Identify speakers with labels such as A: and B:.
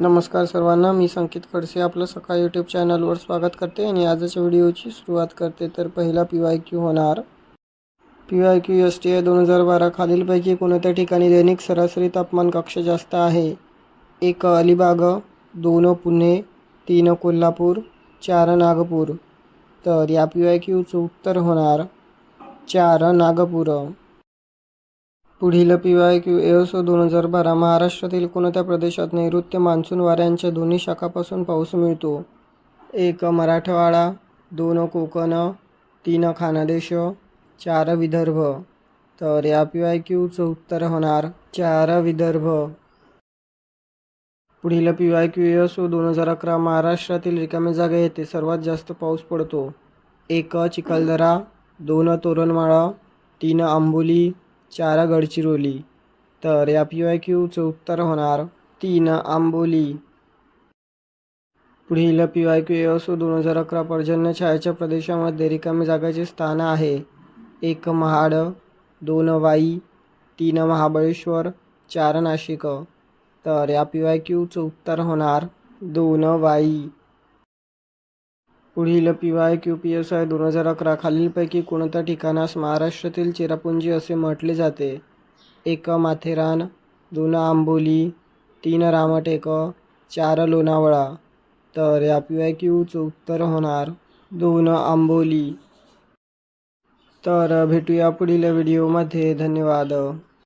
A: नमस्कार सर्वांना मी संकेत खडसे आपलं सकाळ यूट्यूब चॅनलवर स्वागत करते आणि आजच्या व्हिडिओची सुरुवात करते. तर पहिला पी वाय क्यू होणार. P Y Q S T I दोन हजार बारा खालीलपैकी कोणत्या ठिकाणी दैनिक सरासरी तापमान कक्ष जास्त आहे? एक अलिबाग दोन पुणे तीन कोल्हापूर चार नागपूर. तर या पी वाय क्यूचं उत्तर होणार चार नागपूर. पुढील पी वाय क्यू एओसो दोन हजार बारा महाराष्ट्रातील कोणत्या प्रदेशात नैऋत्य मान्सून वाऱ्यांच्या दोन्ही शाखापासून पाऊस मिळतो? एक मराठवाडा दोन कोकण तीन खानदेश चार विदर्भ. तर या पी वाय क्यूचं उत्तर होणार चार विदर्भ. पुढील पी वाय क्यू एओसो दोन हजार अकरा महाराष्ट्रातील रिकाम्या जागा येथे सर्वात जास्त पाऊस पडतो. एक चिखलदरा दोन तोरणमाळा तीन आंबोली चार गडचिरोली तर या पी वाय क्यूचं उत्तर होणार तीन आंबोली. पुढील पी वाय क्यू असो दोन हजार अकरा पर्जन्य छायाच्या प्रदेशामध्ये रिकामी जागाचे स्थान आहे. एक महाड दोन वाई तीन महाबळेश्वर चार नाशिक. तर या पी वाय क्यूचं उत्तर होणार दोन वाई. पुढील P Y Q P S I दोन हजार अकरा खालीलपैकी कोणत्या ठिकाणास महाराष्ट्रातील चेरापुंजी असे म्हटले जाते? एक माथेरान दोन आंबोली तीन रामटेक चार लोणावळा. तर या पी वाय क्यूचं उत्तर होणार दोन आंबोली. तर भेटूया पुढील व्हिडिओमध्ये. धन्यवाद.